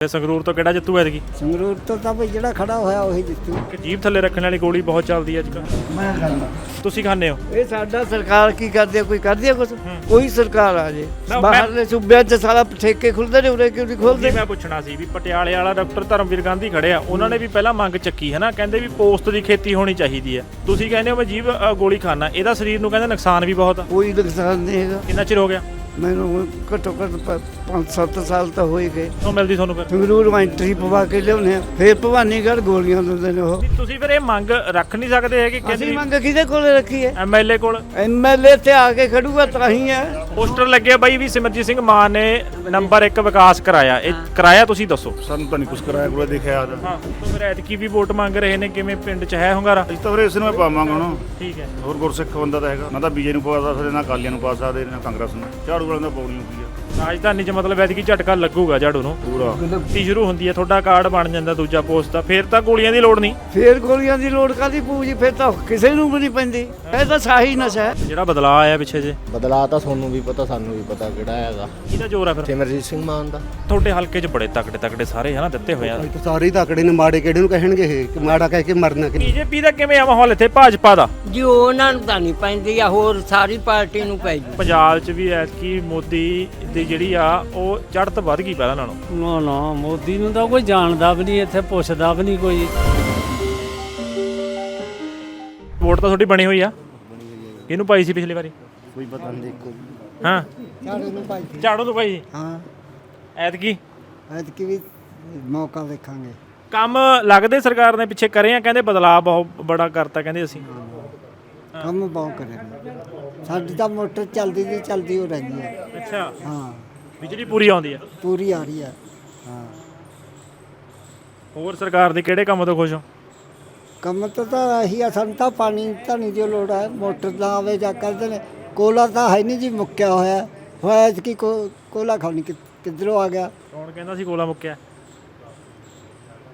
ਤੇ ਸੰਗਰੂਰ ਤੋਂ ਕਿਹੜਾ ਜਿੱਤੂ ਐਤਕੀ? ਸੰਗਰੂਰ ਤੋਂ ਤਾਂ ਭਈ ਜਿਹੜਾ ਖੜਾ ਹੋਇਆ ਉਹੀ ਜਿੱਤੂ। ਕਿ ਜੀਭ ਥੱਲੇ ਰੱਖਣ ਵਾਲੀ ਗੋਲੀ ਬਹੁਤ ਚੱਲਦੀ ਹੈ ਅੱਜਕੱਲ ਮੈਂ ਖਾਂਦਾ। ਤੁਸੀਂ ਖਾਂਦੇ ਹੋ? ਇਹ ਸਾਡਾ ਸਰਕਾਰ ਕੀ ਕਰਦੀ ਹੈ ਕੋਈ ਕਰਦੀ ਹੈ। ਕੁਝ ਕੋਈ ਸਰਕਾਰ ਆ ਜੇ। ਮੈਂ- ਬਾਹਰਲੇ ਸੂਬਿਆਂ 'ਚ ਸਾਰਾ ਠੇਕੇ ਖੁੱਲਦੇ ਨੇ ਉਰੇ ਕਿਉਂ ਨਹੀਂ ਜੀ ਖੁੱਲਦੇ ਮੈਂ ਪੁੱਛਣਾ ਸੀ ਵੀ ਪਟਿਆਲੇ ਵਾਲਾ ਡਾਕਟਰ ਧਰਮਵੀਰ ਗਾਂਧੀ ਖੜੇ ਆ ਉਹਨਾਂ ਨੇ ਵੀ ਪਹਿਲਾਂ ਮੰਗ ਚੱਕੀ ਹੈ ਨਾ ਕਹਿੰਦੇ ਵੀ ਪੋਸਟ ਦੀ ਖੇਤੀ ਹੋਣੀ ਚਾਹੀਦੀ ਹੈ ਤੁਸੀਂ ਕਹਿੰਦੇ ਹੋ ਮੈਂ ਜੀਭ ਅ, ਗੋਲੀ ਖਾਣਾ ਇਹਦਾ ਸਰੀਰ ਨੂੰ ਕਹਿੰਦੇ ਨੁਕਸਾਨ ਵੀ ਬਹੁਤ ਆ। ਕੋਈ ਨੁਕਸਾਨ ਨਹੀਂ ਹੈਗਾ। ਕਿੰਨਾ ਚਿਰ ਹੋ ਗਿਆ? ਮੈਨੂੰ ਘੱਟੋ ਘੱਟ 5-7 ਸਾਲ ਤਾਂ ਹੋਏ ਗਏ। ਉਹ ਮਿਲਦੀ ਤੁਹਾਨੂੰ ਫਿਰ? ਸੰਗਰੂਰ ਐਂਟਰੀ ਪਵਾ ਕੇ ਲਿਆਉਂਦੇ ਆ ਫੇਰ ਭਵਾਨੀਗੜ੍ਹ ਗੋਲੀਆਂ ਦਿੰਦੇ ਨੇ ਉਹ। ਤੁਸੀਂ ਫਿਰ ਇਹ ਮੰਗ ਰੱਖ ਨਹੀਂ ਸਕਦੇ ਹੈਗੇ ਅਸੀਂ ਕਹਿੰਦੇ? ਮੰਗ ਕਿਹਦੇ ਕੋਲ ਰੱਖੀ ਹੈ? ਐਮਐਲਏ ਕੋਲ। ਐਮਐਲਏ ਤੇ ਆ ਕੇ ਖੜੂਗਾ ਤਾਂ ਹੀ ਹੈ। ਪੋਸਟਰ ਲੱਗਿਆ ਬਾਈ ਵੀ ਸਿਮਰਜੀਤ ਸਿੰਘ ਮਾਨ ਨੇ ਨੰਬਰ 1 ਵਿਕਾਸ ਕਰਾਇਆ। ਇਹ ਕਰਾਇਆ ਤੁਸੀਂ ਦੱਸੋ। ਸਾਨੂੰ ਤਾਂ ਨਹੀਂ ਕੁਝ ਕਰਾਇਆ ਕੋਈ ਦੇਖਿਆ ਆਦਾ ਹਾਂ ਤੋਂ ਫਿਰ ਐਤਕੀ ਵੀ ਵੋਟ ਮੰਗ ਰਹੇ ਨੇ ਕਿਵੇਂ ਪਿੰਡ 'ਚ ਹੈ ਹੁੰਗਾਰਾ? ਅਸੀਂ ਤਾਂ ਵੀਰੇ ਇਸ ਨੂੰ ਹੀ ਪਾਵਾਂਗੇ ਹੁਣ। ਠੀਕ ਹੈ। ਹੋਰ ਗੁਰਸਿੱਖ ਬੰਦਾ ਤਾਂ ਹੈਗਾ। ਨਾ ਤਾਂ ਬੀਜੇ ਨੂੰ ਪਾ ਸਕਦੇ ਨਾ ਅਕਾਲੀਆਂ ਨੂੰ ਪਾ ਸਕਦੇ ਨਾ ਕਾਂਗਰਸ ਨੂੰ। ਝਾੜੂ ਵਾਲਿਆਂ ਦਾ ਪਾਉਣੀ ਹੁੰਦੀ ਆ। ਰਾਜਧਾਨੀ 'ਚ ਮਤਲਬ ਐਤਕੀ ਝਟਕਾ ਲੱਗੂਗਾ ਝਾੜੂ ਨੂੰ। ਪੂਰਾ। ਤੀ ਸ਼ੁਰੂ ਹੁੰਦੀ ਹੈ ਤੁਹਾਡਾ ਕਾਰਡ ਬਣ ਜਾਂਦਾ ਦੂਜਾ ਪੋਸਟ ਦਾ। ਫਿਰ ਤਾਂ ਗੋਲੀਆਂ ਦੀ ਲੋੜ ਨਹੀਂ। ਫੇਰ ਗੋਲੀਆਂ ਦੀ ਲੋੜ ਕਾਦੀ ਪੂਜੀ ਫੇਰ ਤਾਂ ਕਿਸੇ ਨੂੰ ਵੀ ਨਹੀਂ ਪੈਂਦੀ। ਇਹ ਤਾਂ ਸਾਹੀ ਨਸ਼ਾ ਹੈ। ਜਿਹੜਾ ਬਦਲਾਅ ਆਇਆ ਪਿੱਛੇ ਜੇ। ਬਦਲਾ ਤਾਂ ਤੁਹਾਨੂੰ ਵੀ ਪਤਾ ਸਾਨੂੰ ਵੀ ਪਤਾ ਕਿਹੜਾ ਹੈਗਾ। ਇਹਦਾ ਜ਼ੋਰ ਆ ਫਿਰ? ਸਿਮਰਜੀਤ ਸਿੰਘ ਮਾਨ ਦਾ। ਤੁਹਾਡੇ ਹਲਕੇ 'ਚ ਬੜੇ ਤਕੜੇ ਤਕੜੇ ਸਾਰੇ ਹਨਾ ਦਿੱਤੇ ਹੋਏ ਆ। ਸਾਰੇ ਹੀ ਤਕੜੇ ਨੇ ਮਾੜੇ ਕਿਹੜੇ ਨੂੰ ਕਹਿਣਗੇ ਇਹ? ਕਿ ਮਾੜਾ ਕਹਿ ਕੇ ਮਰਨਾ ਕਿ ਬੀਜੇਪੀ ਦਾ ਕਿਵੇਂ ਆ ਮਾਹੌਲ ਇੱਥੇ ਭਾਜਪਾ ਦਾ? ਜੀ ਉਹਨਾਂ ਨੂੰ ਤਾਂ ਨਹੀਂ ਪੈਂਦੀ ਆ ਹੋਰ ਸਾਰੀ ਪਾਰਟੀ ਨੂੰ ਪੈ ਜੂ ਪੰਜਾਬ 'ਚ ਵੀ ਐਤਕੀ ਮੋਦੀ ਦੀ ਜਿਹੜੀ ਆ ਉਹ ਚੜ੍ਹਤ ਵੱਧ ਗਈ ਪਹਿਲਾਂ ਨਾਲੋਂ। ਨਾ ਨਾ ਮੋਦੀ ਨੂੰ ਤਾਂ ਕੋਈ ਜਾਣਦਾ ਵੀ ਨਹੀਂ ਇੱਥੇ ਪੁੱਛਦਾ ਵੀ ਨਹੀਂ ਕੋਈ। ਵੋਟ ਤਾਂ ਤੁਹਾਡੀ ਬਣੀ ਹੋਈ ਆ। ਕਿਹਨੂੰ ਪਾਈ ਸੀ ਪਿਛਲੀ ਵਾਰੀ? ਕੋਈ ਪਤਾ ਨਹੀਂ ਦੇਖੋ ਹਾਂ। ਝਾੜੂ ਨੂੰ ਭਾਈ ਝਾੜੂ ਤੋਂ ਪਾਈ ਹਾਂ। ਐਤਕੀ? ਐਤਕੀ ਵੀ ਮੌਕਾ ਦੇਖਾਂਗੇ। ਕੰਮ ਲੱਗਦੇ ਸਰਕਾਰ ਨੇ ਪਿੱਛੇ ਕਰੇ ਆ ਕਹਿੰਦੇ ਬਦਲਾਅ ਬਹੁਤ ਬੜਾ ਕਰਤਾ ਕਹਿੰਦੇ ਅਸੀਂ। ਕੰਮ ਬਹੁਤ ਕਰੇ ਸਾਡੀ ਤਾਂ ਮੋਟਰ ਚੱਲਦੀ ਦੀ ਚੱਲਦੀ ਹੋ ਰਹੀ ਹੈ। ਅੱਛਾ। ਹਾਂ। ਬਿਜਲੀ ਪੂਰੀ ਆਉਂਦੀ ਆ। ਪੂਰੀ ਆ ਰਹੀ ਹੈ ਹਾਂ। ਹੋਰ ਸਰਕਾਰ ਦੇ ਕਿਹੜੇ ਕੰਮ ਤੋਂ ਖੁਸ਼ ਹੋ? ਕੰਮ ਤਾਂ ਤਾਂ ਇਹੀ ਆ ਸਾਨੂੰ ਤਾਂ ਪਾਣੀ ਤਾਂ ਨਹੀਂ ਦੀ ਲੋੜ ਹੈ ਮੋਟਰ ਨਾ ਆਵੇ ਜਾਂ ਕਰਦੇ ਨੇ। ਕੋਲਾ ਤਾਂ ਹੈ ਨਹੀਂ ਜੀ ਮੁੱਕਿਆ ਹੋਇਆ। ਹੋਇਆ ਕਿ ਕੋਲਾ ਖਾਣੀ ਕਿੱਧਰੋਂ ਆ ਗਿਆ? ਕੌਣ ਕਹਿੰਦਾ ਸੀ ਕੋਲਾ ਮੁੱਕਿਆ?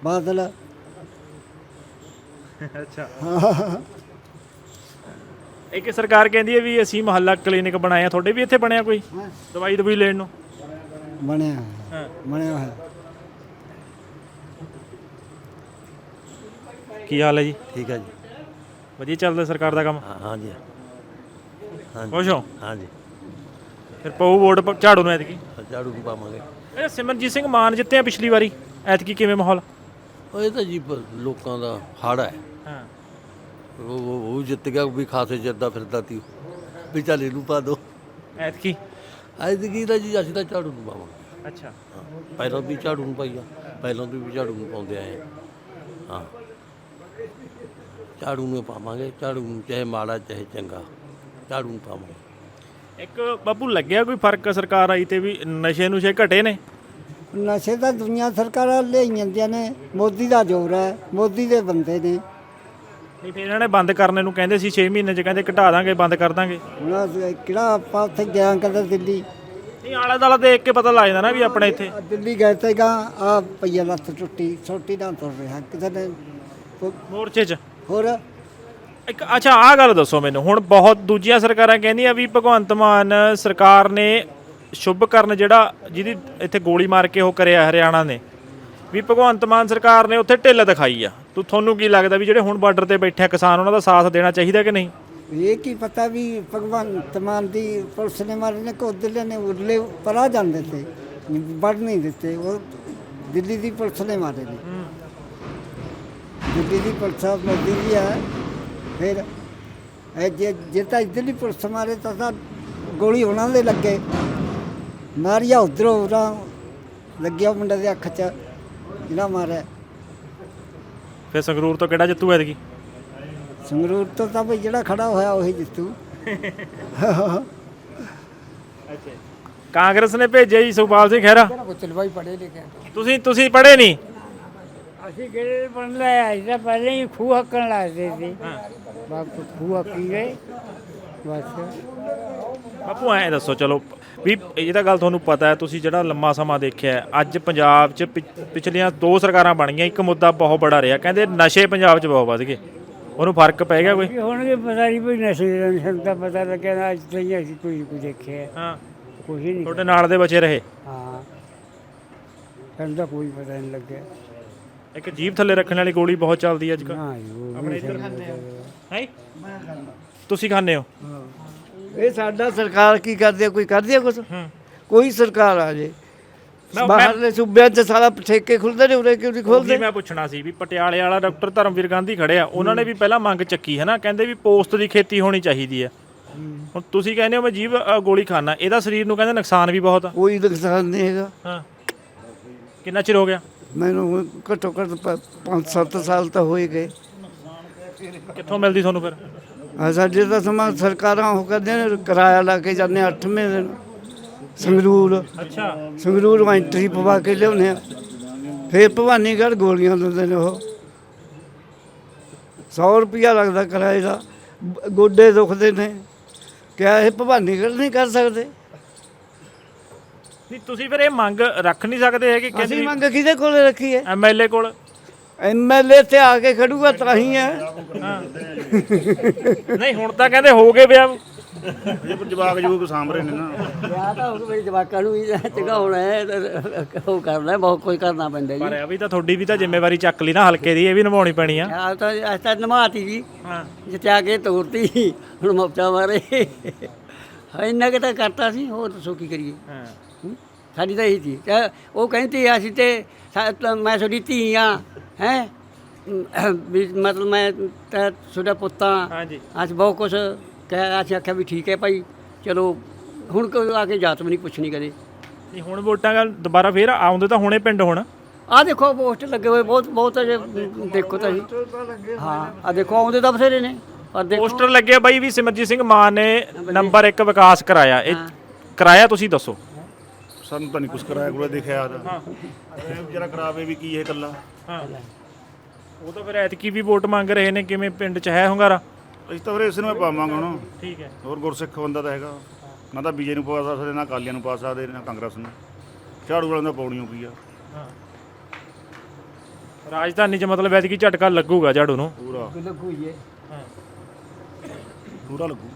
ਬਾਦਲ। ਅੱਛਾ। ਇੱਕ ਸਰਕਾਰ ਕਹਿੰਦੀ ਹੈ ਵੀ ਅਸੀਂ ਮੁਹੱਲਾ ਕਲੀਨਿਕ ਬਣਾਇਆ ਤੁਹਾਡੇ ਵੀ ਇੱਥੇ ਬਣਿਆ ਕੋਈ? ਦਵਾਈ ਦਵਾਈ ਲੈਣ ਨੂੰ? ਬਣਿਆ ਹਾਂ। ਬਣਿਆ ਹੋਇਆ। ਕੀ ਹਾਲ ਹੈ ਜੀ? ਠੀਕ ਹੈ ਜੀ। ਵਧੀਆ ਚੱਲਦਾ ਸਰਕਾਰ ਦਾ ਕੰਮ? ਹਾਂ ਹਾਂਜੀ। ਖੁਸ਼ ਹੋ? ਹਾਂਜੀ। ਫਿਰ ਪਊ ਵੋਟ ਪ- ਝਾੜੂ ਨੂੰ ਐਤਕੀ? ਝਾੜੂ ਵੀ ਪਾਵਾਂਗੇ। ਇਹ ਸਿਮਰਜੀਤ ਸਿੰਘ ਮਾਨ ਜਿੱਤੇ ਆ ਪਿਛਲੀ ਵਾਰੀ। ਐਤਕੀ ਕਿਵੇਂ ਮਾਹੌਲ? ਉਹ ਇਹ ਤਾਂ ਜੀ ਪ- ਲੋਕਾਂ ਦਾ ਹਾੜਾ ਹੈ। ਹਾਂ। ਉਹ ਉਹ- ਜਿੱਤ ਗਿਆ ਵੀ ਖਾਸੇ ਜਿੱਦਾ ਫਿਰਦਾ ਤੀ ਵੀ ਚੱਲ ਇਹਨੂੰ ਪਾ ਦੋ। ਐਤਕੀ? ਅੱਜ ਦੀ ਜੀ ਅਸੀਂ ਤਾਂ ਝਾੜੂ ਨੂੰ ਪਾਵਾਂਗੇ। ਅੱਛਾ। ਹਾਂ। ਪਹਿਲਾਂ ਵੀ ਝਾੜੂ ਨੂੰ ਪਾਈਆ ਪਹਿਲਾਂ ਤੋਂ ਵੀ ਝਾੜੂ ਨੂੰ ਪਾਉਂਦੇ ਆਏ ਹਾਂ। ਝਾੜੂ ਨੂੰ ਪਾਵਾਂਗੇ ਝਾੜੂ ਨੂੰ ਚਾਹੇ ਮਾੜਾ ਚਾਹੇ ਚੰਗਾ ਝਾੜੂ ਨੂੰ ਪਾਵਾਂਗੇ। ਇੱਕ ਬਾਪੂ ਲੱਗਿਆ ਕੋਈ ਫ਼ਰਕ ਸਰਕਾਰ ਆਈ ਤੇ ਵੀ ਨਸ਼ੇ ਨੁਸ਼ੇ ਘਟੇ ਨੇ? ਨਸ਼ੇ ਤਾਂ ਦੁਨੀਆ ਸਰਕਾਰਾਂ ਲਿਆਈ ਜਾਂਦੀਆਂ ਨੇ। ਮੋਦੀ ਦਾ ਜ਼ੋਰ ਹੈ ਮੋਦੀ ਦੇ ਬੰਦੇ ਨੇ। ਨਹੀਂ ਫਿਰ ਇਹਨਾਂ ਨੇ ਬੰਦ ਕਰਨੇ ਨੂੰ ਕਹਿੰਦੇ ਸੀ 6 ਮਹੀਨੇ ਚ ਕਹਿੰਦੇ ਘਟਾ ਦਾਂਗੇ ਬੰਦ ਕਰ ਦਾਂਗੇ। ਅਸੀਂ ਕਿਹੜਾ ਆਪਾਂ ਉੱਥੇ ਗਿਆ ਕਦੇ ਦਿੱਲੀ। ਨਹੀਂ ਆਲਾ ਦਾਲਾ ਦੇਖ ਕੇ ਪਤਾ ਲੱਗ ਜਾਂਦਾ ਨਾ ਵੀ ਆਪਣੇ ਇੱਥੇ। ਦਿੱਲੀ ਗਏ ਤੇ ਗਾ ਆ ਪਈਆ ਲੱਤ ਟੁੱਟੀ ਛੋਟੀ ਨਾਲ ਤੁਰ ਰਿਹਾ ਕਿਸੇ ਨੇ ਕੋ- ਮੋਰਚੇ 'ਚ। ਹੋਰ? ਇੱਕ ਅੱਛਾ ਆਹ ਗੱਲ ਦੱਸੋ ਮੈਨੂੰ। ਹੁਣ ਬਹੁਤ ਦੂਜੀਆਂ ਸਰਕਾਰਾਂ ਕਹਿੰਦੀਆਂ ਵੀ ਭਗਵੰਤ ਮਾਨ ਸਰਕਾਰ ਨੇ ਸ਼ੁਭ ਕਰਨ ਜਿਹੜਾ ਜਿਹਦੀ ਇੱਥੇ ਗੋਲੀ ਮਾਰ ਕੇ ਉਹ ਕਰਿਆ ਹਰਿਆਣਾ ਨੇ ਵੀ ਭਗਵੰਤ ਮਾਨ ਸਰਕਾਰ ਨੇ ਉੱਥੇ ਢਿੱਲ ਦਿਖਾਈ ਆ। ਤੂੰ ਤੁਹਾਨੂੰ ਕੀ ਲੱਗਦਾ ਵੀ ਜਿਹੜੇ ਹੁਣ ਬਾਰਡਰ ਤੇ ਬੈਠੇ ਆ ਕਿਸਾਨ ਉਹਨਾਂ ਦਾ ਸਾਥ ਦੇਣਾ ਚਾਹੀਦਾ ਕਿ ਨਹੀਂ? ਇਹ ਕੀ ਪਤਾ ਵੀ ਭਗਵੰਤ ਮਾਨ ਦੀ ਪੁਲਿਸ ਨੇ ਮਾਰੇ ਨੇ ਕੋ ਦਿੱਲੀ ਨੇ ਉਰਲੇ ਪਰਾ ਜਾਂਦੇ ਤੇ ਵੜ ਨਹੀਂ ਦਿੱਤੇ ਉਹ ਦਿੱਲੀ ਦੀ ਪੁਲਿਸ ਨੇ ਮਾਰੇ ਨੇ। ਦਿੱਲੀ ਦੀ ਪੁਲਿਸ ਮੋਦੀ ਦੀ ਹੈ ਫਿਰ ਇਹ ਜੇ ਜੇ ਤਾਂ ਦਿੱਲੀ ਪੁਲਿਸ ਮਾਰੇ ਤਾਂ ਤਾਂ ਗੋਲੀ ਉਹਨਾਂ ਦੇ ਲੱਗੇ। ਮਾਰਿਆ ਉਧਰੋਂ ਉਰਾਂ ਲੱਗਿਆ ਮੁੰਡੇ ਦੇ ਅੱਖ 'ਚ ਜਿਹੜਾ ਮਾਰਿਆ। ਫਿਰ ਸੰਗਰੂਰ ਤੋਂ ਕਿਹੜਾ ਜਿੱਤੂ ਐਤਕੀ? ਸੰਗਰੂਰ ਤੋਂ ਤਾਂ ਭਈ ਜਿਹੜਾ ਖੜਾ ਹੋਇਆ ਉਹੀ ਜਿੱਤੂ। ਕਾਂਗਰਸ ਨੇ ਭੇਜਿਆ ਜੀ ਸੁਖਪਾਲ ਸਿੰਘ ਖਹਿਰਾ। ਚਲਵਾਈ ਪੜੇ ਲਿਖਿਆ ਤੁਸੀਂ ਤੁਸੀਂ ਪੜ੍ਹੇ ਨਹੀਂ? ਅਸੀਂ ਕਿਹੜੇ ਬਣ ਲਿਆ ਅਸੀਂ ਤਾਂ ਪਹਿਲਾਂ ਹੀ ਖੂਹ ਹੱਕਣ ਲੱਗਦੇ ਸੀ ਬਾਪੂ ਖੂਹ ਹੱਕੀ ਗਏ। ਬਸ। ਬਾਪੂ ਐਂ ਦੱਸੋ ਚਲੋ ਵੀ ਇਹ ਤਾਂ ਗੱਲ ਤੁਹਾਨੂੰ ਪਤਾ ਹੈ ਤੁਸੀਂ ਜਿਹੜਾ ਲੰਮਾ ਸਮਾਂ ਦੇਖਿਆ ਹੈ, ਅੱਜ ਪੰਜਾਬ 'ਚ ਪਿਛ- ਪਿਛਲੀਆਂ ਦੋ ਸਰਕਾਰਾਂ ਬਣੀਆਂ ਇੱਕ ਮੁੱਦਾ ਬਹੁਤ ਬੜਾ ਰਿਹਾ ਕਹਿੰਦੇ ਨਸ਼ੇ ਪੰਜਾਬ 'ਚ ਬਹੁਤ ਵੱਧ ਗਏ। ਉਹਨੂੰ ਫ਼ਰਕ ਪੈ ਗਿਆ ਕੋਈ? ਹੋਣਗੇ ਪਤਾ ਨਹੀਂ ਕੋਈ ਨਸ਼ੇ ਦਾ ਨਸ਼ਾ ਤਾਂ ਪਤਾ ਲੱਗਿਆ ਨਾ ਅੱਜ ਤਾਈਂ ਅਸੀਂ ਕੋਈ ਕੁਝ ਦੇਖਿਆ। ਹਾਂ। ਕੁਝ ਨਹੀਂ ਤੁਹਾਡੇ ਨਾਲ ਦੇ ਬਚੇ ਰਹੇ? ਹਾਂ। ਸਾਨੂੰ ਤਾਂ ਕੋਈ ਪਤਾ ਨਹੀਂ ਲੱਗਿਆ। ਇੱਕ ਜੀਭ ਥੱਲੇ ਰੱਖਣ ਵਾਲੀ ਗੋਲੀ ਬਹੁਤ ਚੱਲਦੀ ਅੱਜ ਕੱਲ੍ਹ। ਨਾ ਜੀ, ਉਹ ਵੀ ਸਾਨੂੰ ਹੈ? ਤੁਸੀਂ ਖਾਂਦੇ ਹੋ। ਇਹ ਸਾਡਾ ਸਰਕਾਰ ਕੀ ਕਰਦੀ ਹੈ ਕੋਈ ਕਰਦੀ ਹੈ। ਕੁਝ ਕੋਈ ਸਰਕਾਰ ਆ ਜੇ। ਮੈਂ- ਬਾਹਰਲੇ ਸੂਬਿਆਂ 'ਚ ਸਾਰਾ ਠੇਕੇ ਖੁੱਲਦੇ ਨੇ ਉਰੇ ਕਿਉਂ ਨਹੀਂ ਖੋਲਦੇ ਮੈਂ ਪੁੱਛਣਾ ਸੀ ਵੀ ਪਟਿਆਲੇ ਵਾਲਾ ਡਾਕਟਰ ਧਰਮਵੀਰ ਗਾਂਧੀ ਖੜੇ ਆ ਉਹਨਾਂ ਨੇ ਵੀ ਪਹਿਲਾਂ ਮੰਗ ਚੱਕੀ ਹੈ ਨਾ ਕਹਿੰਦੇ ਵੀ ਪੋਸਟ ਦੀ ਖੇਤੀ ਹੋਣੀ ਚਾਹੀਦੀ ਹੈ। ਹੁਣ ਤੁਸੀਂ ਕਹਿੰਦੇ ਹੋ ਮੈਂ ਜੀਵ ਅ, ਗੋਲੀ ਖਾਣਾ ਇਹਦਾ ਸਰੀਰ ਨੂੰ ਕਹਿੰਦੇ ਨੁਕਸਾਨ ਵੀ ਬਹੁਤ ਆ। ਕੋਈ ਨੁਕਸਾਨ ਨਹੀਂ ਹੈਗਾ। ਹਾਂ। ਕਿੰਨਾ ਚਿਰ ਹੋ ਗਿਆ? ਮੈਨੂੰ ਹੁਣ ਘੱਟੋ ਘੱਟ 5-7 ਸਾਲ ਤਾਂ ਹੋਏ ਗਏ। ਕਿੱਥੋਂ ਮਿਲਦੀ ਤੁਹਾਨੂੰ ਫਿਰ? ਸਾਡੇ ਤਾਂ ਸਮਾਂ ਸਰਕਾਰਾਂ ਉਹ ਕਰਦੇ ਨੇ ਕਿਰਾਇਆ ਲਾ ਕੇ ਜਾਂਦੇ 8ਵੇਂ ਦਿਨ ਸੰਗਰੂਰ। ਅੱਛਾ। ਸੰਗਰੂਰ ਐਂਟਰੀ ਪਵਾ ਕੇ ਲਿਆਉਂਦੇ ਆ। ਫੇਰ ਭਵਾਨੀਗੜ੍ਹ ਗੋਲੀਆਂ ਦਿੰਦੇ ਨੇ ਉਹ। 100 ਰੁਪਿਆ ਲੱਗਦਾ ਕਿਰਾਏ ਦਾ। ਗੋਡੇ ਦੁਖਦੇ ਨੇ। ਕਿਆ ਇਹ ਭਵਾਨੀਗੜ੍ਹ ਨਹੀਂ ਕਰ ਸਕਦੇ? ਨਹੀਂ ਤੁਸੀਂ ਫਿਰ ਇਹ ਮੰਗ ਰੱਖ ਨਹੀਂ ਸਕਦੇ ਹੈਗੇ ਅਸੀਂ ਕਹਿੰਦੇ ਮੰਗ ਕਿਹਦੇ ਕੋਲੇ ਰੱਖੀ ਹੈ? ਐਮਐਲਏ ਕੋਲ। ਐਮਐਲਏ ਤੇ ਆ ਕੇ ਖੜੂਗਾ ਤਾਂ ਹੀ ਹੈ। ਨਹੀਂ ਹੁਣ ਤਾਂ ਕਹਿੰਦੇ ਹੋ ਗਏ ਵਿਆਹ। ਇਹ ਪਰ ਜਵਾਕ ਸਾਂਭ ਰਹੇ ਨੇ ਨਾ। ਵਿਆਹ ਤਾਂ ਹੋ ਮੇਰੇ ਜਵਾਕਾਂ ਨੂੰ ਵੀ ਚੰਗਾ ਹੋਣਾ ਹੈ ਉਹ ਕਰਨਾ ਬਹੁਤ ਕੁਝ ਕਰਨਾ ਪੈਂਦਾ ਪਰ ਇਹ ਵੀ ਤਾਂ ਤੁਹਾਡੀ ਵੀ ਤਾਂ ਜ਼ਿੰਮੇਵਾਰੀ ਚੱਕ ਲਈ ਨਾ ਹਲਕੇ ਦੀ ਇਹ ਵੀ ਨਿਭਾਉਣੀ ਪੈਣੀ ਆ। ਆ ਤਾਂ ਅੱਜ ਤਾਂ ਨਮਾਤੀ ਜੀ। ਹਾਂ। ਜਿੱਥੇ ਆ ਕੇ ਤੋਰਤੀ ਹੁਣ ਮਫਤਾ ਮਾਰੇ ਹਾਂ ਇੰਨਾ ਕਿ ਤਾਂ ਕਰਤਾ ਸੀ ਹੋਰ ਦੱਸੋ ਕੀ ਕਰੀਏ। ਹਾਂ? ਸਾਡੀ ਤਾਂ ਇਹੀ ਸੀ। ਉਹ ਕਹਿੰਦੀ ਅਸੀਂ ਤਾਂ ਮੈਂ ਤੁਹਾਡੀ ਧੀ ਆ। ਹੈ? ਮਤਲਬ ਮੈਂ ਤਾਂ ਤੁਹਾਡਾ ਪੁੱਤਾਂ ਹਾਂਜੀ। ਅੱਜ ਬਹੁਤ ਕੁਝ ਕਹਿ ਅਸੀਂ ਆਖਿਆ ਵੀ ਠੀਕ ਹੈ ਭਾਈ ਚਲੋ ਹੁਣ ਕੋਈ ਆ ਕੇ ਜਾਤ ਵੀ ਨਹੀਂ ਪੁੱਛਣੀ ਕਦੇ। ਨਹੀਂ ਹੁਣ ਵੋਟਾਂ ਗੱਲ ਦੁਬਾਰਾ ਫੇਰ ਆਉਂਦੇ ਤਾਂ ਹੁਣੇ ਪਿੰਡ ਹੁਣ। ਆ ਦੇਖੋ ਪੋਸਟ ਲੱਗੇ ਹੋਏ ਬਹੁਤ ਬਹੁਤ ਅਜੇ ਦੇਖੋ ਤਾਂ ਜੀ। ਹਾਂ ਆ ਦੇਖੋ ਆਉਂਦੇ ਤਾਂ ਬਥੇਰੇ ਨੇ। ਪਰ ਦੇਖੋ। ਪੋਸਟਰ ਲੱਗਿਆ ਬਾਈ ਵੀ ਸਿਮਰਜੀਤ ਸਿੰਘ ਮਾਨ ਨੇ ਨੰਬਰ 1 ਵਿਕਾਸ ਕਰਾਇਆ। ਇਹ ਕਰਾਇਆ ਤੁਸੀਂ ਦੱਸੋ। ਸਾਨੂੰ ਤਾਂ ਨਹੀਂ ਕੁਝ ਕਰਾਇਆ ਕੋਲੇ ਦੇਖਿਆ ਹਾਂ। ਜਰਾ ਕਰਾਵੇ ਵੀ ਕੀ ਇਹ ਕੱਲਾ ਹਾਂ। ਉਹ ਤਾਂ ਫਿਰ ਐਤਕੀ ਵੀ ਵੋਟ ਮੰਗ ਰਹੇ ਨੇ ਕਿਵੇਂ ਪਿੰਡ 'ਚ ਹੈ ਹੁੰਗਾਰਾ? ਅਸੀਂ ਤਾਂ ਫਿਰ ਇਸ ਨੂੰ ਹੀ ਪਾਵਾਂਗੇ ਹੁਣ। ਠੀਕ ਹੈ। ਹੋਰ ਗੁਰਸਿੱਖ ਬੰਦਾ ਤਾਂ ਹੈਗਾ। ਨਾ ਤਾਂ ਬੀਜੇ ਨੂੰ ਪਾ ਸਕਦੇ ਨਾ ਕਾਲੀਆਂ ਨੂੰ ਪਾ ਸਕਦੇ ਨਾ ਕਾਂਗਰਸ ਨੂੰ। ਝਾੜੂ ਵਾਲਿਆਂ ਦਾ ਪਾਉਣੀਓ ਕੀ ਆ। ਰਾਜਧਾਨੀ 'ਚ ਮਤਲਬ ਐਤਕੀ ਝਟਕਾ ਲੱਗੂਗਾ ਝਾੜੂ ਨੂੰ। ਪੂਰਾ। ਲੱਗੂ ਹੀ। ਹੈ। ਪੂਰਾ ਲੱਗੂ।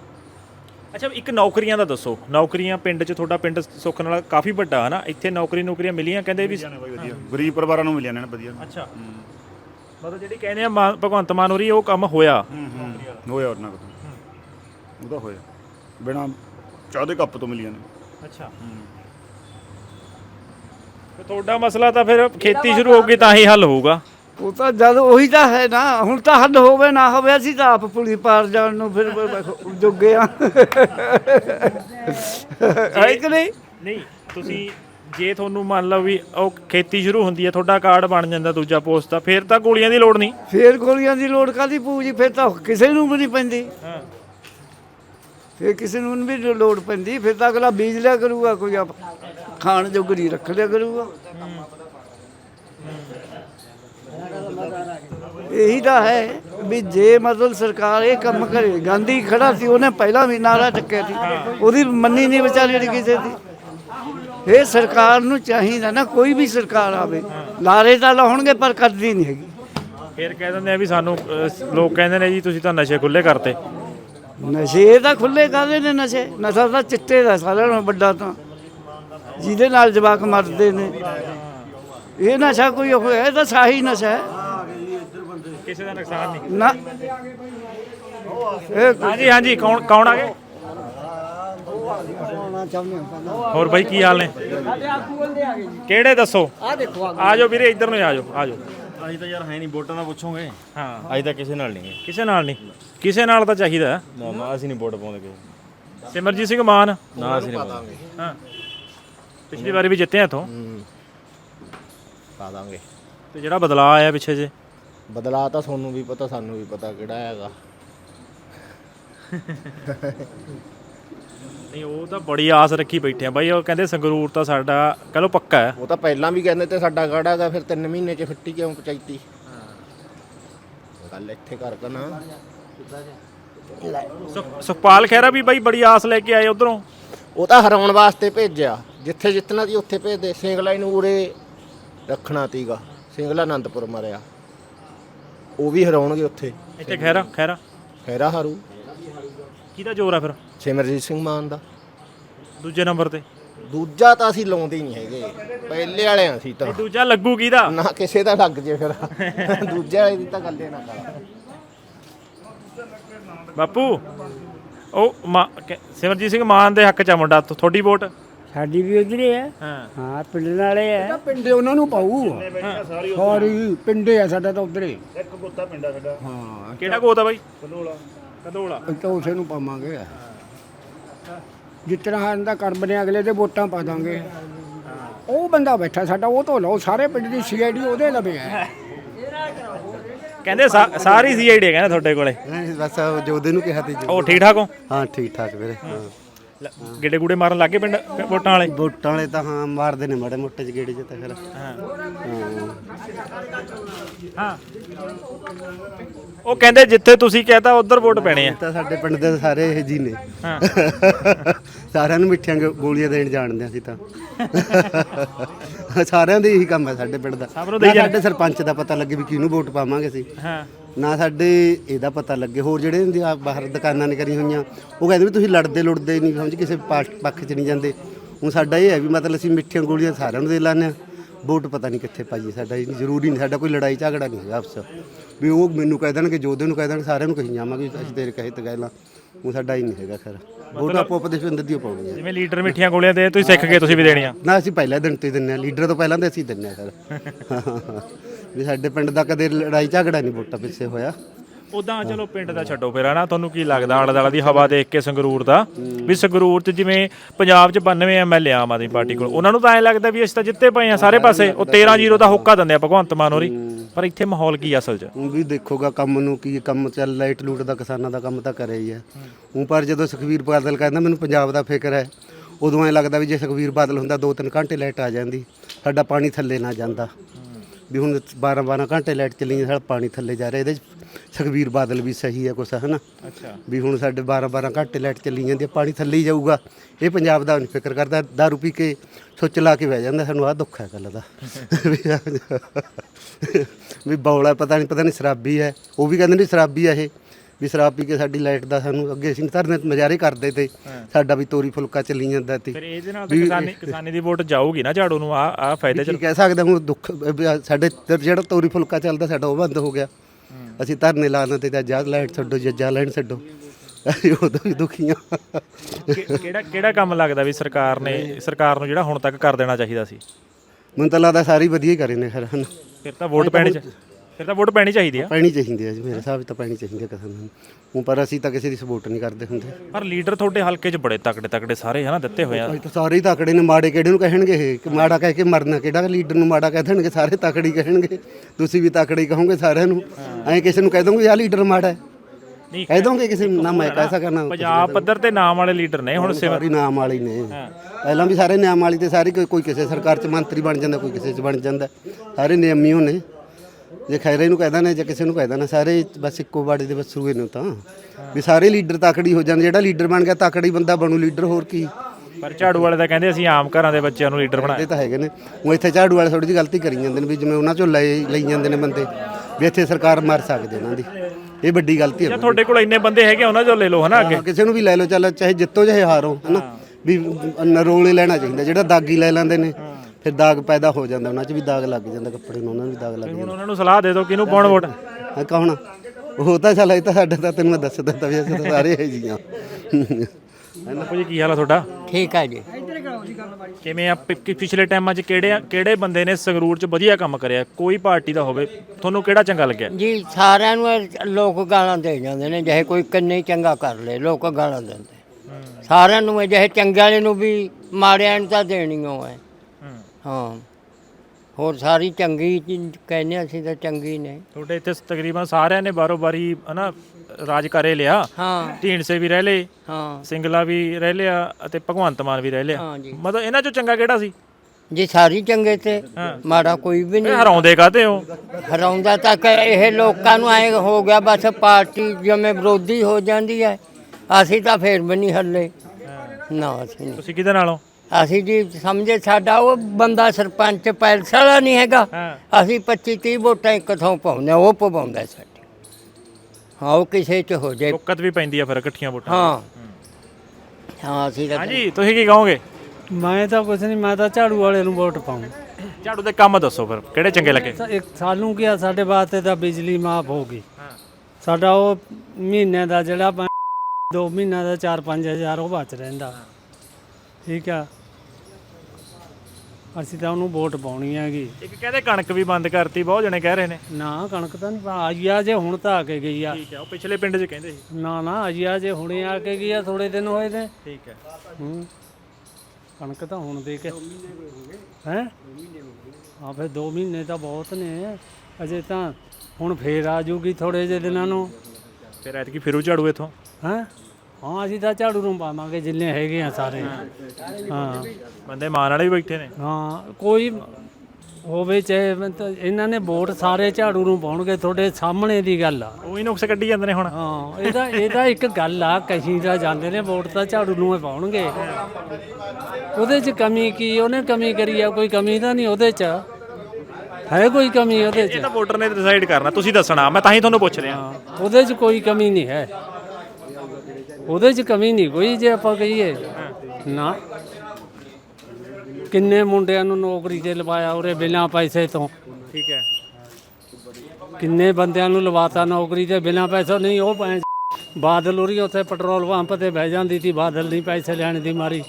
ਅੱਛਾ ਇੱਕ ਨੌਕਰੀਆਂ ਦਾ ਦੱਸੋ। ਨੌਕਰੀਆਂ ਪਿੰਡ 'ਚ ਤੁਹਾਡਾ ਪਿੰਡ ਸੁੱਖ ਨਾਲ ਕਾਫੀ ਵੱਡਾ ਹੈ ਨਾ ਇੱਥੇ ਨੌਕਰੀ ਨੌਕਰੀਆਂ ਮਿਲੀਆਂ ਕਹਿੰਦੇ ਵੀ ਨੇ ਬਾਈ ਵਧੀਆ। ਗਰੀਬ ਪਰਿਵਾਰਾਂ ਨੂੰ ਮਿਲਿਆ ਨੇ ਵਧੀਆ। ਅੱਛਾ। ਮਤਲਬ ਜਿਹੜੀ ਕਹਿੰਦੇ ਆ ਮਾਨ- ਭਗਵੰਤ ਮਾਨ ਹੋਰੀ ਉਹ ਕੰਮ ਹੋਇਆ। ਹੂੰ ਹੂੰ। ਹੋਇਆ ਉਹਨਾਂ ਕੋਲ। ਉਹਦਾ ਹੋਇਆ। ਬਿਨਾ ਚਾਹ ਦੇ ਕੱਪ ਤੋਂ ਮਿਲੀਆਂ ਨੇ। ਅੱਛਾ। ਤੇ ਤੁਹਾਡਾ ਮਸਲਾ ਤਾਂ ਫਿਰ ਖੇਤੀ ਸ਼ੁਰੂ ਹੋਊਗੀ ਤਾਂ ਹੀ ਹੱਲ ਹੋਊਗਾ। ਉਹ ਤਾਂ ਜਦ ਉਹੀ ਤਾਂ ਹੈ ਨਾ ਹੁਣ ਤਾਂ ਹੱਲ ਹੋਵੇ ਨਾ ਹੋਵੇ ਅਸੀਂ ਤਾਂ ਆਪ ਪੁਲੀ ਪਾਰ ਜਾਣ ਨੂੰ ਫਿਰ ਜੁਗੇ ਆ। ਹੈ ਕਿ ਨਹੀਂ? ਨਹੀਂ ਤੁਸੀਂ ਜੇ ਤੁਹਾਨੂੰ ਮੰਨ ਲਓ ਵੀ ਉਹ ਖੇਤੀ ਸ਼ੁਰੂ ਹੁੰਦੀ ਹੈ ਤੁਹਾਡਾ ਕਾਰਡ ਬਣ ਜਾਂਦਾ ਦੂਜਾ ਪੋਸਟ ਦਾ ਫਿਰ ਤਾਂ ਗੋਲੀਆਂ ਦੀ ਲੋੜ ਨਹੀਂ। ਫੇਰ ਗੋਲੀਆਂ ਦੀ ਲੋੜ ਕਾਦੀ ਪੂਜੀ ਫਿਰ ਤਾਂ ਕਿਸੇ ਨੂੰ ਵੀ ਨਹੀਂ ਪੈਂਦੀ। ਹਾਂ। ਫਿਰ ਕਿਸੇ ਨੂੰ ਵੀ ਲੋੜ ਪੈਂਦੀ ਫਿਰ ਤਾਂ ਅਗਲਾ ਬੀਜ ਲਿਆ ਕਰੂਗਾ ਕੋਈ ਆਪ ਖਾਣ ਜੋਗਰੀ ਰੱਖ ਲਿਆ ਕਰੂਗਾ। ਇਹੀ ਤਾਂ ਹੈ ਵੀ ਜੇ ਮਤਲਬ ਸਰਕਾਰ ਇਹ ਕੰਮ ਕਰੇ ਗਾਂਧੀ ਖੜਾ ਸੀ ਉਹਨੇ ਪਹਿਲਾਂ ਵੀ ਨਾਰਾ ਚੱਕਿਆ ਸੀ ਉਹਦੀ ਮੰਨੀ ਨਹੀਂ ਵਿਚਾਰੀ ਦੀ ਕਿਸੇ ਦੀ। ਇਹ ਸਰਕਾਰ ਨੂੰ ਚਾਹੀਦਾ ਨਾ ਕੋਈ ਵੀ ਸਰਕਾਰ ਆਵੇ ਲਾਰੇ ਤਾਂ ਲਾਉਣਗੇ ਪਰ ਕਰਦੀ ਨਹੀਂ ਹੈਗੀ। ਫਿਰ ਕਹਿ ਦਿੰਦੇ ਆ ਵੀ ਸਾਨੂੰ ਲੋਕ ਕਹਿੰਦੇ ਨੇ ਜੀ ਤੁਸੀਂ ਤਾਂ ਨਸ਼ੇ ਖੁੱਲੇ ਕਰਤੇ। ਨਸ਼ੇ ਤਾਂ ਖੁੱਲੇ ਕਾਹਦੇ ਨੇ ਨਸ਼ੇ ਨਸ਼ਾ ਤਾਂ ਚਿੱਟੇ ਦਾ ਸਾਰਿਆਂ ਨਾਲੋਂ ਵੱਡਾ ਤਾਂ ਜਿਹਦੇ ਨਾਲ ਜਵਾਕ ਮਰਦੇ ਨੇ। ਇਹ ਨਸ਼ਾ ਕੋਈ ਉਹ ਹੈ ਇਹ ਤਾਂ ਸਾਹੀ ਨਸ਼ਾ ਹੈ। ਕਿਸੇ ਦਾ ਨੁਕਸਾਨ ਨਹੀਂ। ਨਾ। ਇਹ ਹਾਂਜੀ ਹਾਂਜੀ ਕੌਣ ਕੌਣ ਆ ਗਏ? ਆਉਣਾ ਚਾਹੁੰਦੇ ਹਾਂ ਪਹਿਲਾਂ ਹੋਰ ਬਾਈ ਕੀ ਹਾਲ ਨੇ? ਕਿਹੜੇ ਦੱਸੋ? ਆ ਦੇਖੋ ਆ ਆ ਜਾਓ ਵੀਰੇ ਇੱਧਰ ਨੂੰ ਆ ਜਾਓ ਆ ਜਾਓ। ਅਸੀਂ ਤਾਂ ਯਾਰ ਹੈ ਨਹੀਂ ਵੋਟਾਂ ਦਾ ਪੁੱਛੋਗੇ। ਹਾਂ। ਅਸੀਂ ਤਾਂ ਕਿਸੇ ਨਾਲ ਨਹੀਂ ਕਿਸੇ ਨਾਲ ਨਹੀਂ। ਕਿਸੇ ਨਾਲ ਤਾਂ ਚਾਹੀਦਾ। ਹੈ। ਨਾ ਨਾ ਅਸੀਂ ਨਹੀਂ ਵੋਟ ਪਾਉਂਦੇ ਕਿਸੇ ਸਿਮਰਜੀਤ ਸਿੰਘ ਮਾਨ। ਨਾ ਅਸੀਂ ਨਹੀਂ ਪਾਉਂਦੇ। ਹਾਂ। ਪਿਛਲੀ ਵਾਰੀ ਵੀ ਜਿੱਤੇ ਆ ਇਥੋਂ। ਪਾ ਦਾਂਗੇ। ਤੇ ਜਿਹੜਾ ਬਦਲਾਅ ਆਇਆ ਪਿੱਛੇ ਜੇ। ਬਦਲਾ ਤਾਂ ਤੁਹਾਨੂੰ ਵੀ ਪਤਾ ਸਾਨੂੰ ਵੀ ਪਤਾ ਕਿਹੜਾ ਹੈਗਾ। ਨਹੀਂ ਉਹ ਤਾਂ ਬੜੀ ਆਸ ਰੱਖੀ ਬੈਠੇ ਆ ਬਾਈ ਉਹ ਕਹਿੰਦੇ ਸੰਗਰੂਰ ਤਾਂ ਸਾਡਾ ਕਹ ਲੋ ਪੱਕਾ ਹੈ। ਉਹ ਤਾਂ ਪਹਿਲਾਂ ਵੀ ਕਹਿੰਦੇ ਤੇ ਸਾਡਾ ਗਾੜਾ ਹੈਗਾ ਫਿਰ 3 ਮਹੀਨੇ ਚ ਫਿੱਟੀ ਕਿਉਂ ਪਚਾਈਤੀ? ਗੱਲ ਇੱਥੇ ਕਰ ਕੇ ਨਾ। ਸੁਖ- ਸੁਖਪਾਲ ਖਹਿਰਾ ਵੀ ਬਾਈ ਬੜੀ ਆਸ ਲੈ ਕੇ ਆਏ ਉਧਰੋਂ। ਉਹ ਤਾਂ ਹਰਾਉਣ ਵਾਸਤੇ ਭੇਜਿਆ ਜਿੱਥੇ ਜਿੱਤਣਾ ਸੀ ਉੱਥੇ ਭੇਜਦੇ ਸਿੰਗਲਾ ਨੂੰ ਉਰੇ ਰੱਖਣਾ ਤੀਗਾ ਸਿੰਗਲਾ ਆਨੰਦਪੁਰ ਮਰਿਆ। ਉਹ ਵੀ ਹਰਾਉਣਗੇ ਉੱਥੇ। ਇੱਥੇ ਖਹਿਰਾ ਖਹਿਰਾ? ਖੈਰਾ ਹਾਰੂ। ਕਿਹਦਾ ਜ਼ੋਰ ਆ ਫਿਰ? ਸਿਮਰਜੀਤ ਸਿੰਘ ਮਾਨ ਦਾ। ਦੂਜੇ ਨੰਬਰ ਤੇ? ਦੂਜਾ ਤਾਂ ਅਸੀਂ ਲਾਉਂਦੇ ਹੀ ਨਹੀਂ ਹੈਗੇ। ਪਹਿਲੇ ਵਾਲੇ ਹਾਂ ਅਸੀਂ ਤਾਂ। ਇਹ ਦੂਜਾ ਲੱਗੂ ਕਿਹਦਾ? ਨਾ ਕਿਸੇ ਦਾ ਲੱਗ ਜੇ ਫਿਰ। ਦੂਜੇ ਵਾਲੇ ਦੀ ਤਾਂ ਗੱਲ ਹੀ ਨਾ ਕਰ। ਬਾਪੂ ਉਹ ਮਾਂ- ਕ- ਸਿਮਰਜੀਤ ਸਿੰਘ ਮਾਨ ਦੇ ਹੱਕ ਚ ਆ ਮੁੰਡਾ ਤੁਹਾਡੀ ਵੋਟ? ਸਾਡੀ ਵੀ ਉਧਰੇ ਹੈ ਹਾਂ। ਹਾਂ ਪਿੰਡ ਨਾਲੇ ਹੈ ਪਿੰਡੇ ਉਹਨਾਂ ਨੂੰ ਪਾਊ ਸਾਰੀ ਪਿੰਡੇ ਆ ਸਾਡਾ ਤਾਂ ਉਧਰੇ। ਇੱਕ ਗੁੱਤਾ ਪਿੰਡਾ ਸਾਡਾ। ਹਾਂ। ਕਿਹੜਾ ਗੋਤ ਆ ਬਾਈ? ਕਦੋਲਾ ਕਦੋਲਾ ਅਸੀਂ ਤਾਂ ਉਸੇ ਨੂੰ ਪਾਵਾਂਗੇ। ਜਿਸ ਤਰ੍ਹਾਂ ਦਾ ਕਰ ਬਣੇ ਅਗਲੇ ਦੇ ਵੋਟਾਂ ਪਾ ਦਾਂਗੇ। ਉਹ ਬੰਦਾ ਬੈਠਾ ਸਾਡਾ ਉਹ ਤੋਂ ਲਓ। ਸਾਰੇ ਪਿੰਡ ਦੀ ਸੀਆਈਡੀ ਉਹਦੇ ਲਵੇ ਹੈ ਕਹਿੰਦੇ ਸਾ- ਸਾਰੀ ਸੀਆਈਡੀ ਕਹਿੰਦੇ ਤੁਹਾਡੇ ਕੋਲੇ। ਨਹੀਂ ਬਸ ਉਹ ਜੋਦੇ ਨੂੰ ਕਿਹਾ ਤੇ ਜੋ- ਉਹ ਠੀਕ ਠਾਕ ਹੋ? ਹਾਂ ਠੀਕ ਠਾਕ ਵੀਰੇ। ਹਾਂ ਗੇੜੇ ਗੂੜੇ ਮਾਰਨ ਲੱਗੇ ਪਿੰਡ ਵੋਟਾਂ ਵਾਲੇ? ਵੋਟਾਂ ਵਾਲੇ ਤਾਂ ਹਾਂ ਮਾਰਦੇ ਨੇ ਮਾੜੇ ਮੋਟੇ ਚ ਗੇੜੇ ਚ ਤਾਂ ਫਿਰ। ਹਾਂ। ਹਾਂ। ਉਹ ਕਹਿੰਦੇ ਜਿੱਥੇ ਤੁਸੀਂ ਕਹਤਾ ਉਧਰ ਵੋਟ ਪੈਣੀ ਆ। ਇਹ ਤਾਂ ਸਾਡੇ ਪਿੰਡ ਦੇ ਸਾਰੇ ਇਹ ਜੀ ਨੇ। ਹਾਂ। ਸਾਰਿਆਂ ਨੂੰ ਮਿੱਠੀਆਂ ਗੋ- ਗੋਲੀਆਂ ਦੇਣ ਜਾਣਦੇ ਅਸੀਂ ਤਾਂ। ਸਾਰਿਆਂ ਦੇ ਇਹੀ ਕੰਮ ਹੈ ਸਾਡੇ ਪਿੰਡ ਦਾ। ਸਭ ਨੂੰ ਦੇਈ ਨਾ ਜਾਣ- ਸਾਡੇ ਸਰਪੰਚ ਦਾ ਪਤਾ ਲੱਗੇ ਵੀ ਕਿਹਨੂੰ ਵੋਟ ਪਾਵਾਂਗੇ ਅਸੀਂ। ਹਾਂ। ਨਾ ਸਾਡੇ ਇਹਦਾ ਪਤਾ ਲੱਗੇ, ਹੋਰ ਜਿਹੜੇ ਹੁੰਦੇ ਆ ਬਾਹਰ ਦੁਕਾਨਾਂ ਨੇ ਕਰੀ ਹੋਈਆਂ, ਉਹ ਕਹਿੰਦੇ ਵੀ ਤੁਸੀਂ ਲੜਦੇ ਲੁੜਦੇ ਨਹੀਂ, ਸਮਝ, ਕਿਸੇ ਪਾਸ- ਪੱਖ 'ਚ ਨਹੀਂ ਜਾਂਦੇ। ਹੁਣ ਸਾਡਾ ਇਹ ਹੈ ਵੀ ਮਤਲਬ ਅਸੀਂ ਮਿੱਠੀਆਂ ਗੋਲੀਆਂ ਸਾਰਿਆਂ ਨੂੰ ਦੇ ਲਾਉਂਦੇ ਹਾਂ। ਵੋਟ ਪਤਾ ਨਹੀਂ ਕਿੱਥੇ ਪਾਈਏ ਸਾਡਾ ਇਹ ਜ਼ਰੂਰੀ ਨਹੀਂ, ਸਾਡਾ ਕੋਈ ਲੜਾਈ ਝਗੜਾ ਨਹੀਂ ਹੈਗਾ ਆਪਸ 'ਚ। ਵੀ ਉਹ ਮੈਨੂੰ ਕਹਿ ਦੇਣਗੇ ਜੋਦੇ ਨੂੰ ਕਹਿ ਦੇਣਗੇ, ਸਾਰਿਆਂ ਨੂੰ ਕਹੀ ਜਾਵਾਂਗੇ ਵੀ ਅਸੀਂ ਤੇਰੇ ਕਹੇ ਤੇ ਗਏ ਲਾ ਉਹ ਸਾਡਾ ਹੀ ਨਹੀਂ ਹੈਗਾ ਖੈਰ। ਵੋਟ ਆਪੋ ਆਪੋ ਦੇ ਪਿੰਡ ਦੀ ਪਾਉਣੀ ਹੈ। ਜਿਵੇਂ ਲੀਡਰ ਮਿੱਠੀਆਂ ਗੋਲੀਆਂ ਦੇ ਤੁਸੀਂ ਸਿੱਖ ਗਏ ਤੁਸੀਂ ਵੀ ਦੇਣੀਆਂ। ਨਾ ਅਸੀਂ ਪਹਿਲੇ ਦਿਨ ਤੇ ਦਿੰਨੇ ਆ ਲੀਡਰ ਤੋਂ ਪਹਿਲਾਂ ਤੇ ਅਸੀਂ ਦਿੰਨੇ ਆ ਸਰ ਵੀ ਸਾਡੇ ਪਿੰਡ ਦਾ ਕਦੇ ਲੜਾਈ ਝਗੜਾ ਨਹੀਂ ਵੋਟਾਂ ਪਿੱਛੇ ਹੋਇਆ। ਉਦਾਂ ਚਲੋ ਪਿੰਡ ਦਾ ਛੱਡੋ ਫਿਰ ਹਨਾ? ਤੁਹਾਨੂੰ ਕੀ ਲੱਗਦਾ ਆਲੇ ਦੁਆਲੇ ਦੀ ਹਵਾ ਦੇਖ ਕੇ ਸੰਗਰੂਰ ਦਾ? ਵੀ ਸੰਗਰੂਰ 'ਚ ਜਿਵੇਂ ਪੰਜਾਬ 'ਚ 92 ਐਮਐਲਏ ਆਮ ਆਦਮੀ ਪਾਰਟੀ ਕੋਲ ਉਹਨਾਂ ਨੂੰ ਤਾਂ ਐਂ ਲੱਗਦਾ ਵੀ ਅਸੀਂ ਤਾਂ ਜਿੱਤੇ ਪਏ ਆ ਸਾਰੇ ਪਾਸੇ। ਉਹ 13 ਜ਼ੀਰੋ ਦਾ ਹੋਕਾ ਦਿੰਦੇ ਆ ਭਗਵੰਤ ਮਾਨ ਹੋਰੀ। ਪਰ ਇੱਥੇ ਮਾਹੌਲ ਕੀ ਆ ਅਸਲ 'ਚ? ਉਹ ਵੀ ਦੇਖੋਗਾ ਕੰਮ ਨੂੰ ਕੀ ਕੰਮ ਚੱਲ ਲਾਈਟ ਲੂਟ ਦਾ ਕਿਸਾਨਾਂ ਦਾ ਕੰਮ ਤਾਂ ਕਰਿਆ ਹੀ ਹੈ ਉਹ ਪਰ ਜਦੋਂ ਸੁਖਵੀਰ ਬਾਦਲ ਕਹਿੰਦਾ ਮੈਨੂੰ ਪੰਜਾਬ ਦਾ ਫਿਕਰ ਹੈ, ਉਦੋਂ ਐ ਲੱਗਦਾ ਵੀ ਜੇ ਸੁਖਵੀਰ ਬਾਦਲ ਹੁੰਦਾ 2-3 ਘੰਟੇ ਲਾਈਟ ਆ ਜਾਂਦੀ, ਸਾਡਾ ਪਾਣੀ ਥੱਲੇ ਨਾ ਜਾਂਦਾ। ਵੀ ਹੁਣ 12-12 ਘੰਟੇ ਲਾਈਟ ਚੱਲੀ ਸਾਡਾ ਪਾਣੀ ਥੱਲੇ ਜਾ ਰਿਹਾ, ਇਹਦੇ 'ਚ ਸੁਖਵੀਰ ਬਾਦਲ ਵੀ ਸਹੀ ਹੈ ਕੁਛ ਹਨਾ? ਅੱਛਾ। ਵੀ ਹੁਣ ਸਾਡੇ 12-12 ਘੰਟੇ ਲਾਈਟ ਚੱਲੀ ਜਾਂਦੀ ਹੈ ਪਾਣੀ ਥੱਲੇ ਹੀ ਜਾਊਗਾ। ਇਹ ਪੰਜਾਬ ਦਾ ਨਹੀਂ ਫਿਕਰ ਕਰਦਾ ਦਾਰੂ ਪੀ ਕੇ ਸੁੱਚ ਲਾ ਕੇ ਬਹਿ ਜਾਂਦਾ ਸਾਨੂੰ ਆਹ ਦੁੱਖ ਹੈ ਗੱਲ ਦਾ। ਵੀ ਬੌਲਾ ਪਤਾ ਨਹੀਂ ਪਤਾ ਨਹੀਂ ਸ਼ਰਾਬੀ ਹੈ। ਉਹ ਵੀ ਕਹਿੰਦੇ ਨੇ ਸ਼ਰਾਬੀ ਆ ਇਹ ਵੀ ਸ਼ਰਾਬ ਪੀ ਕੇ ਸਾਡੀ ਲਾਈਟ ਦਾ ਸਾਨੂੰ ਅੱਗੇ ਅਸੀਂ ਧਰਨੇ ਮਜ਼ਾਰੇ ਕਰਦੇ ਤੇ ਸਾਡਾ ਵੀ ਤੋਰੀ ਫੁਲਕਾ ਚੱਲੀ ਜਾਂਦਾ ਤੇ। ਫਿਰ ਇਹਦੇ ਨਾਲ ਤਾਂ ਕਿਸਾਨੀ ਕਿਸਾਨੀ ਦੀ ਵੋਟ ਜਾਊਗੀ ਨਾ ਝਾੜੂ ਨੂੰ ਆ ਆ ਫਾਇਦੇ ਚ ਕਹਿ ਸਕਦੇ ਹੁਣ ਦੁੱਖ ਸਾਡੇ ਜਿਹੜਾ ਤੋਰੀ ਫੁਲਕਾ ਚੱਲਦਾ ਸਾਡਾ ਉਹ ਬੰਦ ਹੋ ਗਿਆ। ਅਸੀਂ ਧਰਨੇ ਲਾਣ ਤੇ ਜਾਂ ਜਾ ਲਾਈਟ ਛੱਡੋ ਜਾਂ ਜਾ ਲੈਣ ਛੱਡੋ। ਅਸੀਂ ਉਦੋਂ ਵੀ ਦੁਖੀਆਂ ਕਿ- ਕਿਹੜਾ ਕਿਹੜਾ ਕੰਮ ਲੱਗਦਾ ਵੀ ਸਰਕਾਰ ਨੇ ਸਰਕਾਰ ਨੂੰ ਜਿਹੜਾ ਹੁਣ ਤੱਕ ਕਰ ਦੇਣਾ ਚਾਹੀਦਾ ਸੀ? ਮੈਨੂੰ ਤਾਂ ਲੱਗਦਾ ਸਾਰੇ ਹੀ ਵਧੀਆ ਹੀ ਕਰੇ ਨੇ ਫਿਰ ਤਾਂ ਵੋਟ ਪੈਣੀ ਚ। ਫਿਰ ਤਾਂ ਵੋਟ ਪੈਣੀ ਚਾਹੀਦੀ ਆ। ਪੈਣੀ ਚਾਹੀਦੀ ਹੈ ਜੀ ਮੇਰੇ ਹਿਸਾਬ 'ਚ ਤਾਂ ਪੈਣੀ ਚਾਹੀਦੀ ਹੈ ਕਿਸਾਨਾਂ ਨੂੰ। ਹੁਣ ਪਰ ਅਸੀਂ ਤਾਂ ਕਿਸੇ ਦੀ ਸਪੋਰਟ ਨਹੀਂ ਕਰਦੇ ਹੁੰਦੇ। ਪਰ ਲੀਡਰ ਤੁਹਾਡੇ ਹਲਕੇ 'ਚ ਬੜੇ ਤਕੜੇ ਤਕੜੇ ਸਾਰੇ ਹਨਾ ਦਿੱਤੇ ਹੋਏ ਆ। ਤਾਂ ਸਾਰੇ ਹੀ ਤਕੜੇ ਨੇ ਮਾੜੇ ਕਿਹੜੇ ਨੂੰ ਕਹਿਣਗੇ ਇਹ? ਕਿ ਮਾੜਾ ਕਹਿ ਕੇ ਮਰਨਾ ਕਿਹੜਾ ਲੀਡਰ ਨੂੰ ਮਾੜਾ ਕਹਿ ਦੇਣਗੇ? ਸਾਰੇ ਤਕੜੀ ਕਹਿਣਗੇ। ਤੁਸੀਂ ਵੀ ਤਕੜੀ ਕਹੋਗੇ ਸਾਰਿਆਂ ਨੂੰ। ਐਂ ਕਿਸੇ ਨੂੰ ਕਹਿ ਦੋਗੇ ਯਾ ਲੀਡਰ ਮਾੜਾ ਹੈ। ਨਹੀਂ ਕਹਿ ਦੋਗੇ ਕਿਸੇ ਨੂੰ? ਨਾ ਮੈਂ ਕਹਿ ਸਕਣਾ ਪੰਜਾਬ ਪੱਧਰ ਤੇ ਨਾਮ ਵਾਲੇ ਲੀਡਰ ਨੇ ਹੁਣ ਸਾਰੇ ਨਾਮ ਵਾਲੇ ਨੇ। ਪਹਿਲਾਂ ਵੀ ਸਾਰੇ ਨਾਮ ਵਾਲੀ ਤੇ ਸਾਰੇ ਕੋਈ ਕੋਈ ਕਿਸੇ ਸਰਕਾਰ 'ਚ ਮੰਤਰੀ ਬਣ ਜਾਂਦਾ ਕੋਈ ਕਿਸੇ 'ਚ ਬਣ ਜਾਂਦਾ। ਸਾਰੇ ਨਿਯਮੀ ਹੋਣੇ। ਜੇ ਖੈਰੇ ਨੂੰ ਕਹਿਦਾ ਨੇ ਜਾਂ ਕਿਸੇ ਨੂੰ ਕਹਿਦਾ ਨਾ ਸਾਰੇ ਬਸ ਇੱਕੋ ਬਾੜੀ ਦੇ ਬਸ ਰੂਏ ਨੂੰ ਤਾਂ। ਵੀ ਸਾਰੇ ਲੀਡਰ ਤਕੜੀ ਹੋ ਜਾਣ ਜਿਹੜਾ ਲੀਡਰ ਬਣ ਗਿਆ ਤਕੜੀ ਬੰਦਾ ਬਣੂ ਲੀਡਰ ਹੋਰ ਕੀ। ਪਰ ਝਾੜੂ ਵਾਲੇ ਤਾਂ ਕਹਿੰਦੇ ਅਸੀਂ ਆਮ ਘਰਾਂ ਦੇ ਬੱਚਿਆਂ ਨੂੰ ਲੀਡਰ ਬਣਾਇਆ ਇਹ ਤਾਂ ਹੈਗੇ ਨੇ। ਉਹ ਇੱਥੇ ਝਾੜੂ ਵਾਲੇ ਥੋੜੀ ਜਿਹੀ ਗਲਤੀ ਕਰੀ ਜਾਂਦੇ ਨੇ ਵੀ ਜਿਵੇਂ ਉਹਨਾਂ ਚੋਂ ਲੈ ਲਈ ਜਾਂਦੇ ਨੇ ਬੰਦੇ ਵੀ ਇੱਥੇ ਸਰਕਾਰ ਮਾਰ ਸਕਦੀ ਉਹਨਾਂ ਦੀ। ਇਹ ਵੱਡੀ ਗਲਤੀ ਹੈ ਤੁਹਾਡੇ ਕੋਲ ਇੰਨੇ ਬੰਦੇ ਹੈਗੇ ਉਹਨਾਂ ਚੋਂ ਲੈ ਲਓ ਹਨਾ ਅੱਗੇ? ਕਿਸੇ ਨੂੰ ਵੀ ਲੈ ਲਓ ਚੱਲ ਚਾਹੇ ਜਿੱਤੋ ਚਾਹੇ ਹਾਰੋ ਹਨਾ? ਵੀ ਨਰੋਲ ਲੈਣਾ ਚਾਹੀਦਾ ਜਿਹੜਾ ਦਾਗੀ ਲੈ ਲੈਂਦੇ ਨੇ। ਫਿਰ ਦਾਗ ਪੈਦਾ ਹੋ ਜਾਂਦਾ ਉਹਨਾਂ 'ਚ ਵੀ ਦਾਗ ਲੱਗ ਜਾਂਦਾ ਕੱਪੜੇ ਨੂੰ ਉਹਨਾਂ ਨੂੰ ਵੀ ਦਾਗ ਲੱਗ ਹੁਣ ਜਾਂਦਾ। ਉਹਨਾਂ ਨੂੰ ਸਲਾਹ ਦੇ ਦਿਓ ਕਿਹਨੂੰ ਪਾਉਣ ਵੋਟ। ਹਾਂ ਕੌਣ? ਉਹ ਤਾਂ ਚੱਲ ਇਹ ਤਾਂ ਸਾਡੇ ਤਾਂ ਤੈਨੂੰ ਮੈਂ ਦੱਸ ਦਿੱਤਾ ਵੀ ਅਸੀਂ ਤਾਂ ਸਾਰੇ ਹੈ। ਜੀਆਂ ਬਾਪੂ ਜੀ ਕੀ ਹਾਲ ਆ ਤੁਹਾਡਾ? ਠੀਕ ਹੈ ਜੀ। ਕਿਵੇਂ ਆ? ਪਿ- ਕਿ ਪਿਛਲੇ ਟਾਈਮਾਂ 'ਚ ਕਿਹੜੇ ਕਿਹੜੇ ਬੰਦੇ ਨੇ ਸੰਗਰੂਰ 'ਚ ਵਧੀਆ ਕੰਮ ਕਰਿਆ? ਕੋਈ ਪਾਰਟੀ ਦਾ ਹੋਵੇ ਤੁਹਾਨੂੰ ਕਿਹੜਾ ਚੰਗਾ ਲੱਗਿਆ? ਜੀ ਸਾਰਿਆਂ ਨੂੰ ਇਹ ਲੋਕ ਗਾਲਾਂ ਦੇ ਜਾਂਦੇ ਨੇ ਜਿਹੇ ਕੋਈ ਕੰਨੇ ਚੰਗਾ ਕਰ ਲੇ ਲੋਕ ਗਾਲਾਂ ਦਿੰਦੇ। ਸਾਰਿਆਂ ਨੂੰ ਜਿਹੇ ਚੰਗੇ ਵਾਲੇ ਨੂੰ ਵੀ ਮਾੜਿਆਂ ਨੂੰ ਤਾਂ ਦੇਣੀ ਹੈ। ਹਾਂ। ਹੋਰ ਸਾਰੀ ਚੰਗੀ ਚੀਜ਼ ਕਹਿੰਦੇ ਅਸੀਂ ਤਾਂ ਚੰਗੀ ਨੇ। ਤੁਹਾਡੇ ਇੱਥੇ ਤਕਰੀਬਨ ਸਾਰਿਆਂ ਨੇ ਬਾਰੋ ਬਾਰੀ ਹਨਾ ਰਾਜ ਕਰੇ ਲਿਆ। ਹਾਂ। ਢੀਂਡਸੇ ਵੀ ਰਹਿ ਲਏ। ਹਾਂ। ਸਿੰਗਲਾ ਵੀ ਰਹਿ ਲਿਆ ਅਤੇ ਭਗਵੰਤ ਮਾਨ ਵੀ ਰਹਿ ਲਿਆ। ਹਾਂ ਜੀ। ਮਤਲਬ ਇਹਨਾਂ 'ਚੋਂ ਚੰਗਾ ਕਿਹੜਾ ਸੀ? ਜੀ ਸਾਰੀ ਚੰਗੇ ਤੇ ਮਾੜਾ ਕੋਈ ਵੀ ਇਹ ਨਹੀਂ ਹਰਾਉਂਦੇ ਕਾਤੇ ਹੋ? ਹਰਾਉਂਦਾ ਤਾਂ ਕਿ ਇਹ ਲੋਕਾਂ ਨੂੰ ਐ ਹੋ ਗਿਆ ਬਸ ਪਾਰਟੀ ਜਿਵੇਂ ਵਿਰੋਧੀ ਹੋ ਜਾਂਦੀ ਹੈ। ਅਸੀਂ ਤਾਂ ਫੇਰ ਵੀ ਨਹੀਂ ਹੱਲੇ ਨਾ ਅਸੀਂ ਨਹੀਂ। ਤੁਸੀਂ ਕਿਹਦੇ ਨਾਲੋਂ? ਅਸੀਂ ਜੀ ਸਮਝੇ ਸਾਡਾ ਉਹ ਬੰਦਾ ਸਰਪੰਚ ਪੈਲਸ ਵਾਲਾ ਨਹੀਂ ਹੈਗਾ। ਹਾਂ। ਅਸੀਂ 25 30 ਵੋਟਾਂ ਇੱਕ ਥਾਂ ਪਾਉਂਦੇ ਹਾਂ, ਉਹ ਪਵਾਉਂਦਾ ਸਾਡੀ। ਹਾਂ ਉਹ ਕਿਸੇ ਚ ਹੋ ਜਾਏ। ਦਿੱਕਤ ਵੀ ਪੈਂਦੀ ਆ ਫਿਰ ਇਕੱਠੀਆਂ ਵੋਟਾਂ ਹਾਂ। ਹਾਂ। ਅਸੀਂ ਤਾਂ ਹਾਂਜੀ ਤੁਸੀਂ ਕੀ ਕਹੋਗੇ? ਮੈਂ ਤਾਂ ਕੁਛ ਨਹੀਂ ਮੈਂ ਤਾਂ ਝਾੜੂ ਵਾਲੇ ਨੂੰ ਵੋਟ ਪਾਉਂ। ਝਾੜੂ ਦੇ ਕੰਮ ਦੱਸੋ ਫਿਰ ਕਿਹੜੇ ਚੰਗੇ ਲੱਗੇ? ਇੱਕ ਸਾਨੂੰ ਕੀ ਆ ਸਾਡੇ ਵਾਸਤੇ ਤਾਂ ਬਿਜਲੀ ਮਾਫ ਹੋ ਗਈ। ਸਾਡਾ ਉਹ ਮਹੀਨੇ ਦਾ ਜਿਹੜਾ ਪ- ਦੋ ਮਹੀਨਾ ਦਾ 4-5000 ਉਹ ਬਚ ਰਹਿੰਦਾ। ਠੀਕ ਆ। ਅਸੀਂ ਤਾਂ ਉਹਨੂੰ ਵੋਟ ਪਾਉਣੀ ਹੈਗੀ। ਇੱਕ ਕਹਿੰਦੇ ਕਣਕ ਵੀ ਬੰਦ ਕਰਤੀ ਬਹੁਤ ਜਣੇ ਕਹਿ ਰਹੇ ਨੇ। ਨਾ ਕਣਕ ਤਾਂ ਨਹੀਂ ਆਈ ਆ ਜੇ ਹੁਣ ਤਾਂ ਆ ਕੇ ਗਈ ਆ। ਠੀਕ ਹੈ ਉਹ ਪਿਛਲੇ ਪਿੰਡ 'ਚ ਕਹਿੰਦੇ ਸੀ। ਨਾ ਨਾ ਆਈ ਆ ਜੇ ਹੁਣੇ ਆ ਕੇ ਗਈ ਆ ਥੋੜੇ ਦਿਨ ਹੋਏ ਨੇ। ਠੀਕ ਹੈ। ਹੂੰ ਕਣਕ ਤਾਂ ਹੁਣ ਦੇ ਕੇ ਹੈ? ਹਾਂ ਫਿਰ 2 ਮਹੀਨੇ ਤਾਂ ਬਹੁਤ ਨੇ। ਅਜੇ ਤਾਂ ਹੁਣ ਫੇਰ ਆ ਜੂਗੀ ਥੋੜੇ ਜਿਹੇ ਦਿਨਾਂ ਨੂੰ। ਫਿਰ ਐਤਕੀ ਫਿਰੂ ਝਾੜੂ ਇਥੋਂ। ਹੈ? ਹਾਂ ਅਸੀਂ ਤਾਂ ਝਾੜੂ ਨੂੰ ਪਾਵਾਂਗੇ ਜਿੰਨੇ ਹੈਗੇ ਆ ਸਾਰੇ। ਹਾਂ। ਬੰਦੇ ਮਾਨ ਵਾਲੇ ਵੀ ਬੈਠੇ ਨੇ। ਹਾਂ ਕੋਈ ਹੋਵੇ ਚਾਹੇ ਇਹਨਾਂ ਨੇ ਵੋਟ ਸਾਰੇ ਝਾੜੂ ਨੂੰ ਪਾਉਣਗੇ ਤੁਹਾਡੇ ਸਾਹਮਣੇ ਦੀ ਗੱਲ ਆ। ਉਹੀ ਨੁਕਸ ਕੱਢੀ ਜਾਂਦੇ ਨੇ ਹੁਣ। ਹਾਂ ਇਹਦਾ ਇਹਦਾ ਇੱਕ ਗੱਲ ਆ ਕਹੀ ਦਾ ਜਾਂਦੇ ਨੇ ਵੋਟ ਤਾਂ ਝਾੜੂ ਨੂੰ ਹੀ ਪਾਉਣਗੇ। ਉਹਦੇ 'ਚ ਕਮੀ ਕੀ ਉਹਨੇ ਕਮੀ ਕਰੀ ਆ ਕੋਈ ਕਮੀ ਤਾਂ ਨਹੀਂ ਉਹਦੇ 'ਚ। ਹੈ ਕੋਈ ਕਮੀ ਉਹਦੇ 'ਚ? ਇਹ ਤਾਂ ਵੋਟਰ ਨੇ ਡਿਸਾਈਡ ਕਰਨਾ ਤੁਸੀਂ ਦੱਸਣਾ ਮੈਂ ਤਾਂ ਹੀ ਤੁਹਾਨੂੰ ਪੁੱਛ ਰਿਹਾ। ਉਹਦੇ 'ਚ ਕੋਈ ਕਮੀ ਨਹੀਂ ਹੈ। ਉਹਦੇ 'ਚ ਕਮੀ ਨਹੀਂ ਕੋਈ ਜੇ ਆਪਾਂ ਕਹੀਏ। ਨਾ। ਕਿੰਨੇ ਮੁੰਡਿਆਂ ਨੂੰ ਨੌਕਰੀ ਤੇ ਲਵਾਇਆ ਉਹਰੇ ਬਿਨਾਂ ਪੈਸੇ ਤੋਂ? ਠੀਕ ਹੈ। ਕਿੰਨੇ ਬੰਦਿਆਂ ਨੂੰ ਲਵਾਤਾ ਨੌਕਰੀ ਤੇ ਬਿਨਾਂ ਪੈਸੇ ਨਹੀਂ ਉਹ ਭੈਣ ਬਾਦਲ ਉਰੀ ਉੱਥੇ ਪੈਟਰੋਲ ਪੰਪ ਤੇ ਬਹਿ ਜਾਂਦੀ ਸੀ ਬਾਦਲ ਨਹੀਂ ਪੈਸੇ ਲੈਣ ਦੀ ਮਾਰੀ।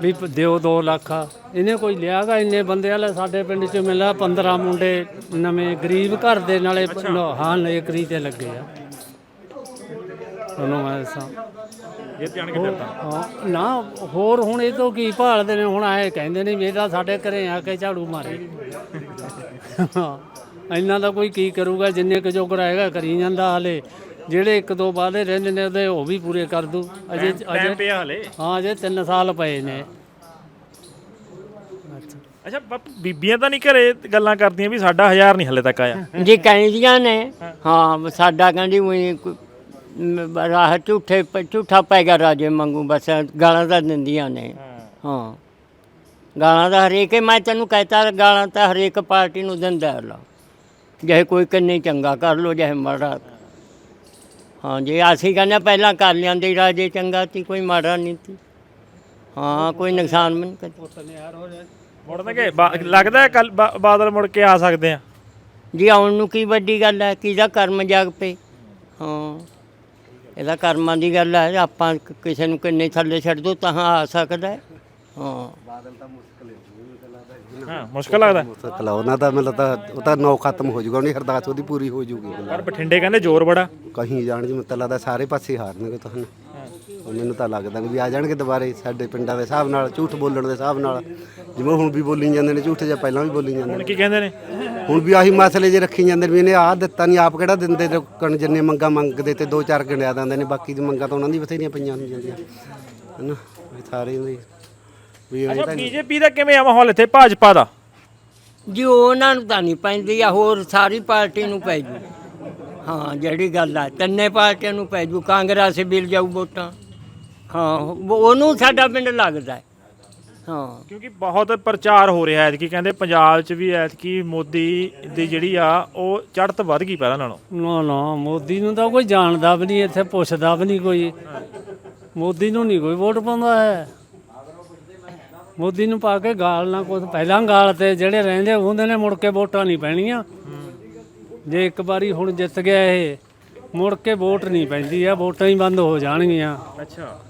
ਵੀ ਦਿਓ 2 ਲੱਖ। ਇਹਨੇ ਕੋਈ ਲਿਆਗਾ? ਇੰਨੇ ਬੰਦੇ ਵਾਲੇ ਸਾਡੇ ਪਿੰਡ ਚ ਮਿਲਿਆ 15 ਮੁੰਡੇ ਨਵੇਂ ਗਰੀਬ ਘਰ ਦੇ ਨਾਲੇ ਹਾਂ ਨੌਕਰੀ ਤੇ ਲੱਗੇ ਆ। ਉਹਨੂੰ ਮੈਂ ਦੱਸਾਂ। ਇਹ ਜਾਣ ਕੇ ਫਿਰ ਤਾਂ ਹਾਂ, ਨਾ ਹੋਰ ਹੁਣ ਇਹ ਤੋਂ ਕੀ ਭਾਲਦੇ ਨੇ ਹੁਣ ਆਏ ਕਹਿੰਦੇ ਨੇ ਵੀ ਇਹਦਾ ਸਾਡੇ ਘਰੇ ਆ ਕੇ ਝਾੜੂ ਮਾਰੇ। ਹਾਂ, ਇਹਨਾਂ ਦਾ ਕੋਈ ਕੀ ਕਰੂਗਾ ਜਿੰਨੇ ਕੁ ਜੋਗਰ ਹੈਗਾ ਕਰੀ ਜਾਂਦਾ ਹਲੇ। ਜਿਹੜੇ ਇੱਕ ਦੋ ਵਾਅਦੇ ਰਹਿੰਦੇ ਨੇ ਉਹਦੇ ਉਹ ਵੀ ਪੂਰੇ ਕਰ ਦੂ। ਅਜੇ ਟਾਈਮ ਅਜੇ ਪਿਆ ਹਲੇ? ਹਾਂ ਅਜੇ 3 ਸਾਲ ਪਏ ਨੇ। ਅੱਛਾ ਬਾਪੂ ਬੀਬੀਆਂ ਤਾਂ ਨਹੀਂ ਘਰੇ ਗੱਲਾਂ ਕਰਦੀਆਂ ਵੀ ਸਾਡਾ ਹਜ਼ਾਰ ਨਹੀਂ ਹਲੇ ਤੱਕ ਆਇਆ? ਜੀ ਕਹਿੰਦੀਆਂ ਨੇ। ਹਾਂ। ਸਾਡਾ ਕਹਿੰਦੀ ਉਹੀ ਰਾਹ ਝੂਠੇ ਪ- ਝੂਠਾ ਪੈਗਾ ਰਾਜੇ ਮੰਗੂ ਬਸ ਗਾਲਾਂ ਤਾਂ ਦਿੰਦੀਆਂ ਨੇ। ਹਾਂ। ਗਾਲਾਂ ਤਾਂ ਹਰੇਕ ਹੀ ਮੈਂ ਤੈਨੂੰ ਕਹਤਾ ਗਾਲਾਂ ਤਾਂ ਹਰੇਕ ਪਾਰਟੀ ਨੂੰ ਦਿੰਦਾ ਲਾ। ਜਿਹੇ ਕੋਈ ਕੰਨੇ ਚੰਗਾ ਕਰ ਲੋ ਜਿਹੇ ਮਾੜਾ। ਹਾਂ ਜੇ ਅਸੀਂ ਕਹਿੰਦੇ ਪਹਿਲਾਂ ਕਰ ਲਿਆਂਦੇ ਰਾਜੇ ਚੰਗਾ ਸੀ ਕੋਈ ਮਾੜਾ ਨਹੀਂ ਸੀ। ਹਾਂ ਕੋਈ ਨੁਕਸਾਨ ਵੀ ਨਹੀਂ ਕਰਦਾ ਮੁੜਨਗੇ ਬਾ- ਲੱਗਦਾ ਕੱਲ ਬਾਦਲ ਮੁੜ ਕੇ ਆ ਸਕਦੇ ਆ। ਜੀ ਆਉਣ ਨੂੰ ਕੀ ਵੱਡੀ ਗੱਲ ਹੈ ਕਿਹਦਾ ਕਰਮ ਜਾਗ ਪਏ। ਹਾਂ। ਇਹਦਾ ਕਰਮਾਂ ਦੀ ਗੱਲ ਹੈ ਆਪਾਂ ਕਿਸੇ ਨੂੰ ਕਿੰਨੇ ਥੱਲੇ ਛੱਡ ਦੋ ਤਾਂ ਆ ਸਕਦਾ ਹੈ। ਹਾਂ। ਹਾਂ ਮੁਸ਼ਕਲ ਲੱਗਦਾ ਮੁਸਤਕਲਾ ਉਹਨਾਂ ਦਾ ਮਤਲਬ ਤਾਂ ਉਹ ਤਾਂ ਨੌ ਖਤਮ ਹੋ ਜਾਊਗਾ ਉਹਨੀ ਅਰਦਾਸ ਉਹਦੀ ਪੂਰੀ ਹੋ ਜਾਊਗੀ ਪਰ ਬਠਿੰਡੇ ਕਹਿੰਦੇ ਜ਼ੋਰ ਬੜਾ। ਕਹੀਂ ਜਾਣ ਜੀ ਮਤਲਬ ਲੱਗਦਾ ਸਾਰੇ ਪਾਸੇ ਹਾਰਨਗੇ ਤੁਹਾਨੂੰ ਉਹ ਮੈਨੂੰ ਤਾਂ ਲੱਗਦਾ ਵੀ ਆ ਜਾਣਗੇ ਦੁਬਾਰੇ ਸਾਡੇ ਪਿੰਡਾਂ ਦੇ ਹਿਸਾਬ ਨਾਲ ਝੂਠ ਬੋਲਣ ਦੇ ਹਿਸਾਬ ਨਾਲ। ਜਿਵੇਂ ਹੁਣ ਵੀ ਬੋਲੀ ਜਾਂਦੇ ਨੇ ਝੂਠ ਜਾਂ ਪਹਿਲਾਂ ਵੀ ਬੋਲੀ ਜਾਂਦੇ ਨੇ। ਕੀ ਕਹਿੰਦੇ ਨੇ? ਹੁਣ ਵੀ ਆਹੀ ਮਸਲੇ ਜੇ ਰੱਖੀ ਜਾਂਦੇ ਨੇ ਵੀ ਇਹਨੇ ਆਹ ਦਿੱਤਾ ਨਹੀਂ ਆਪ ਕਿਹੜਾ ਦਿੰਦੇ ਜਿੰਨੇ ਮੰਗਾ ਮੰਗਦੇ ਤੇ ਦੋ ਚਾਰ ਗਿਣਿਆ ਦਿੰਦੇ ਨੇ ਬਾਕੀ ਦੀ ਮੰਗਾ ਤਾਂ ਉਹਨਾਂ ਦੀ ਬਥੇਰੀਆਂ ਪਈਆਂ ਹੁੰਦੀਆਂ ਨੇ। ਹਨਾ ਸਾਰੇ ਦੀ ਵੀ ਇਹ ਅੱਛਾ ਤਾਂ ਬੀਜੇਪੀ ਦਾ ਕਿਵੇਂ ਆ ਮਾਹੌਲ ਇੱਥੇ ਭਾਜਪਾ ਦਾ? ਜੀ ਉਹਨਾਂ ਨੂੰ ਤਾਂ ਨਹੀਂ ਪੈਂਦੀ ਆ ਹੋਰ ਸਾਰੀ ਪਾਰਟੀ ਨੂੰ ਪੈ ਜੂ। ਹਾਂ ਜਿਹੜੀ ਗੱਲ ਆ ਤਿੰਨੇ ਪਾਰਟੀਆਂ ਨੂੰ ਪੈ ਜੂ ਕਾਂਗਰਸ ਮਿਲ ਜਾਊ ਵੋਟਾਂ। ਹਾਂ ਉਹ- ਉਹਨੂੰ ਸਾਡਾ ਪਿੰਡ ਲੱਗਦਾ ਹੈ। ਹਾਂ। ਕਿਉਂਕਿ ਬਹੁਤ ਪ੍ਰਚਾਰ ਹੋ ਰਿਹਾ ਹੈ ਕਿ ਕਹਿੰਦੇ ਪੰਜਾਬ 'ਚ ਵੀ ਐਤਕੀ ਮੋਦੀ ਦੀ ਜਿਹੜੀ ਆ ਉਹ ਚੜ੍ਹਤ ਵੱਧ ਗਈ ਪਹਿਲਾਂ ਨਾਲੋਂ। ਨਾ ਨਾ ਮੋਦੀ ਨੂੰ ਤਾਂ ਕੋਈ ਜਾਣਦਾ ਵੀ ਨਹੀਂ ਇੱਥੇ ਪੁੱਛਦਾ ਵੀ ਨਹੀਂ ਕੋਈ। ਮੋਦੀ ਨੂੰ ਨਹੀਂ ਕੋਈ ਵੋਟ ਪਾਉਂਦਾ ਹੈ। ਮੋਦੀ ਨੂੰ ਪਾ ਕੇ ਗਾਲ ਨਾ ਕੁਝ ਪਹਿਲਾਂ ਗਾਲ ਤੇ ਜਿਹੜੇ ਰਹਿੰਦੇ ਹੁੰਦੇ ਨੇ, ਮੁੜ ਕੇ ਵੋਟਾਂ ਨਹੀਂ ਪੈਣੀਆਂ। ਜੇ ਇੱਕ ਵਾਰੀ ਹੁਣ ਜਿੱਤ ਗਿਆ ਇਹ, ਮੁੜ ਕੇ ਵੋਟ ਨਹੀਂ ਪੈਂਦੀ ਆ, ਵੋਟਾਂ ਹੀ ਬੰਦ ਹੋ ਜਾਣਗੀਆਂ। ਅੱਛਾ।